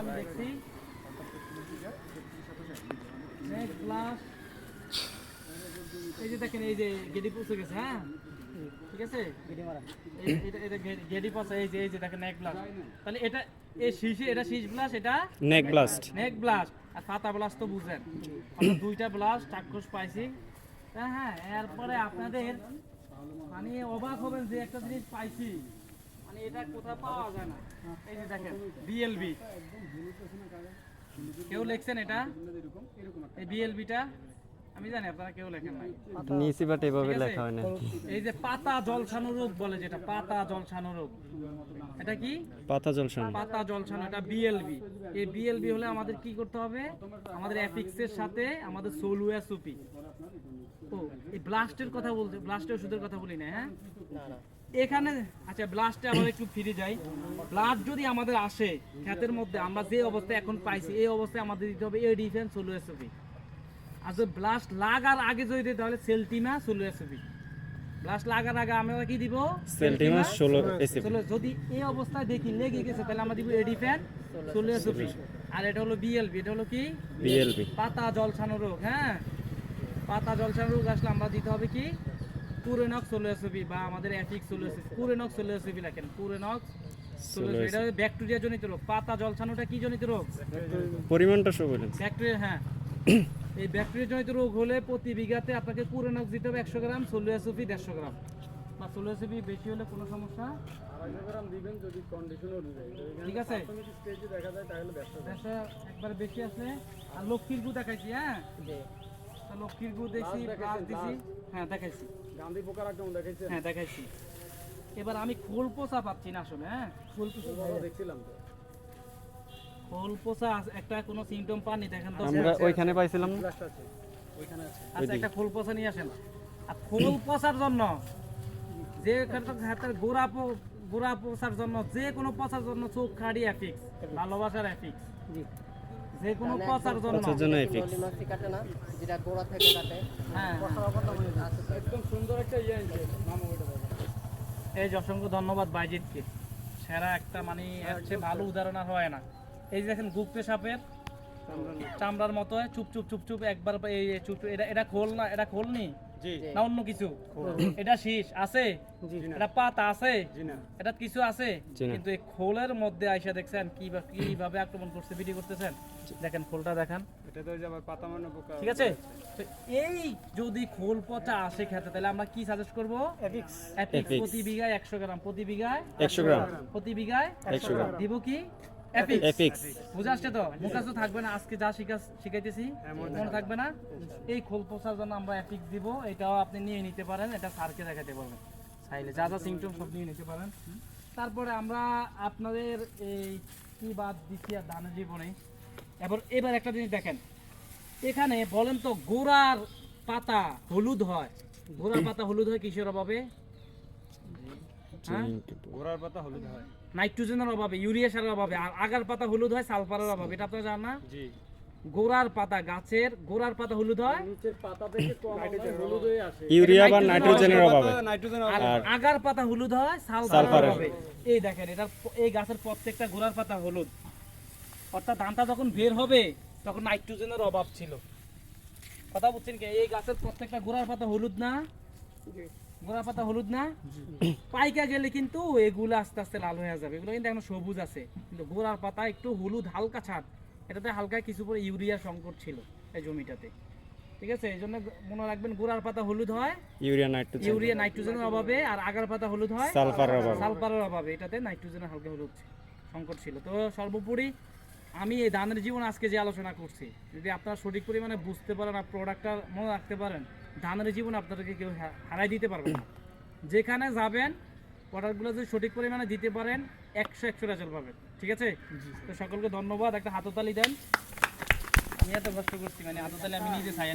আমি দেখছি। এই যে দেখেন এই যে গেডি পৌঁছে গেছে হ্যাঁ? ঠিক আছে? গেডি এই যে এই যে দেখেন নেক ব্লাস্ট তাহলে এটা এই শীষে এটা শীষ ব্লাস্ট এটা? নেক ব্লাস্ট নেক ব্লাস্ট আর পাতা ব্লাস্ট তো বুঝেন। আমরা দুইটা ব্লাস্ট চাক্ষুষ পাইছি। হ্যাঁ হ্যাঁ এরপরে আপনাদের মানে অবাক হবেন যে একটা জিনিস পাইছি। মানে এটা কোথাও পাওয়া যায় না। এই যে দেখেন বিএলবি কেউ লিখছেন এটা? এই বিএলবিটা আমি জানি আপনারা কেউ লেখেন নাই। নিচি বাট এভাবে লেখা হয় না এই যে পাতা জলসানো রোগ বলে যেটা পাতা জলসানো রোগ। এটা কি? পাতা পাতা জলসানো এটা বিএলবি এই বিএলবি হলে আমাদের কি করতে হবে? আমাদের অ্যাপিক্সের সাথে আমাদের সোলুয়া সুপি। ও এই ব্লাস্টের কথা বলতে ব্লাস্টের ওষুধের কথা বলি না হ্যাঁ? এখানে আচ্ছা ব্লাস্টে আবার একটু ফিরে যাই। ব্লাস্ট যদি আমাদের আসে ক্ষেতের মধ্যে আমরা যে অবস্থায় এখন পাইছি এই অবস্থায় আমাদের দিতে হবে এ ডিফেন্স সোলুয়া সুপি আর যদি ব্লাস্ট লাগার আগে যদি দিই তাহলে সেলটিমা সোলুয়া সুপি ব্লাস্ট লাগার আগে আমরা কি দিব? সেলটিমা ষোলো এসি চলো যদি এই অবস্থায় দেখি লেগে গেছে তাহলে আমরা দিব এডি ফ্যান সোলিয়া সুপি আর এটা হলো বিএলবি এটা হলো কি? বিএলবি পাতা জলছানো রোগ হ্যাঁ? পাতা জলছানো রোগ আসলে আমরা দিতে হবে কি? কুরেনক সোলিয়াসবি বা আমাদের অ্যাফিক সোলিয়াসবি কুরেনক সোলিয়াসবি লেখেন কুরেনক এটা ব্যাকটেরিয়া জনিত রোগ। পাতা জলছানোটা কি জনিত রোগ? পরিমাণটা সব বলেন। ব্যাকটেরিয়া হ্যাঁ। এই ব্যাকটেরিয়া জনিত রোগ হলে প্রতি বিঘাতে আপনাকে কুরেনক দিতে হবে একশো গ্রাম সোলিয়াসবি দেড়শো গ্রাম। বা সোলিয়াসবি বেশি হলে কোনো সমস্যা? ঠিক আছে। দেড়শো একবার বেশি আসলে। আর লক্ষ্মীর গু দেখাইছি হ্যাঁ? লক্ষ্মীর গু দেখছি প্লাস দিছি। হ্যাঁ দেখাইছি। গান্ধী পোকার আক্রমণ দেখাইছে হ্যাঁ দেখাইছি। এবার আমি খোল পোষা পাচ্ছি না আসলে হ্যাঁ? খোল পোষা দেখছিলাম তো। খোল পোষা আস- একটা কোনো সিমটম পাননি দেখেন তো। আমরা ওইখানে পাইছিলাম না? ওইখানে আছে। আচ্ছা একটা খোল পোষা নিয়ে আসেন আর খোল পোষার জন্য যে হাতের গোড়া পো- গোড়া পোষার জন্য যে কোনো পচার জন্য চোখ খাড়ি অ্যাফিক্স ভালোবাসার অ্যাফিক্স যে কোনো পচার জন্য। পচার জন্য এফিক্স মাছি কাটে না যেটা গোড়া থেকে কাটে। হ্যাঁ। একদম সুন্দর একটা ইয়ে বলো। এই যে অসংখ্য ধন্যবাদ বাইজিৎকে। সেরা একটা মানে এর চেয়ে ভালো উদাহরণ আর হয় না। এই যে দেখেন গুপ্তে সাপের চামড়ার মতো। হয়, চুপ চুপ চুপ চুপ একবার এই চুপ এটা এটা খোল না এটা খোল নি জি। না অন্য কিছু। এটা শীষ আছে এটা পাতা আছে এটা কিছু আছে? কিন্তু এই খোলের মধ্যে আইসা দেখছেন কি কীভাবে আক্রমণ করছে ভিডিও করতেছেন? দেখেন খোলটা দেখান। এটা তো ওই যে আবার পাতা মানে পোকা ঠিক আছে? তো এই যদি খোল পচা আসে খেতে তাহলে আমরা কি সাজেস্ট করব? এপিক্স অ্যাপিক্স প্রতি বিঘায় একশো গ্রাম। প্রতি বিঘায় একশো গ্রাম। প্রতি বিঘায় একশো গ্রাম। দিব কি? অ্যাপিক্স বুঝে আসছে তো? মুখাস্ত থাকবে না আজকে যা শিখা শিখাইতেছি। মনে থাকবে। না? এই খোল পোষার জন্য আমরা অ্যাপিক্স দিব এটাও আপনি নিয়ে নিতে পারেন এটা স্যারকে দেখাতে পারবেন। চাইলে যা যা সিমটম সব নিয়ে নিতে পারেন। তারপরে আমরা আপনাদের এই কি বাদ দিচ্ছি আর দানের জীবনে? এবার এবার একটা জিনিস দেখেন। এখানে বলেন তো গোড়ার পাতা হলুদ হয়। গোড়ার পাতা হলুদ হয় কিসের অভাবে? হ্যাঁ? পাতা হলুদ হয়। নাইট্রোজেনের অভাবে ইউরিয়া সারের অভাবে আর আগার পাতা হলুদ হয় সালফারের অভাবে। এটা আপনারা জানেন না? জি। গোড়ার পাতা গাছের গোড়ার পাতা হলুদ হয়? নিচের পাতা থেকে হলুদ হয়ে আসে। ইউরিয়া বা নাইট্রোজেনের অভাবে। আর আগার পাতা হলুদ হয় সালফারের। অভাবে। এই দেখেন এটা এই গাছের প্রত্যেকটা গোড়ার পাতা হলুদ। অর্থাৎ ধানটা যখন বের হবে তখন নাইট্রোজেনের অভাব ছিল। কথা বুঝছেন কি? এই গাছের প্রত্যেকটা গোড়ার পাতা হলুদ না? গোড়ার পাতা হলুদ না? পাইকা গেলে কিন্তু এগুলো আস্তে আস্তে লাল হয়ে যাবে। এগুলো কিন্তু এখন সবুজ আছে। কিন্তু গোড়ার পাতা একটু হলুদ হালকা ছাদ। এটাতে হালকা কিছু পরে ইউরিয়া সংকট ছিল এই জমিটাতে। ঠিক আছে? এই জন্য মনে রাখবেন গোড়ার পাতা হলুদ হয়। ইউরিয়া নাইট্রোজেন ইউরিয়া নাইট্রোজেনের অভাবে। আর আগার পাতা হলুদ হয়। সালফারের অভাবে। সালফারের অভাবে। এটাতে নাইট্রোজেনের হালকা হলুদ সংকট ছিল। তো সর্বোপরি আমি এই দানের জীবন আজকে যে আলোচনা করছি যদি আপনারা সঠিক পরিমাণে বুঝতে পারেন আর প্রোডাক্টটা মনে রাখতে পারেন দানের জীবন আপনাদেরকে কেউ হারাই দিতে পারবে না। যেখানে যাবেন প্রোডাক্টগুলো যদি সঠিক পরিমাণে দিতে পারেন একশো একশো রেজাল্ট পাবেন। ঠিক আছে? তো সকলকে ধন্যবাদ। একটা হাততালি দেন। আমি এত কষ্ট করছি মানে হাততালি আমি নিজে ছায়া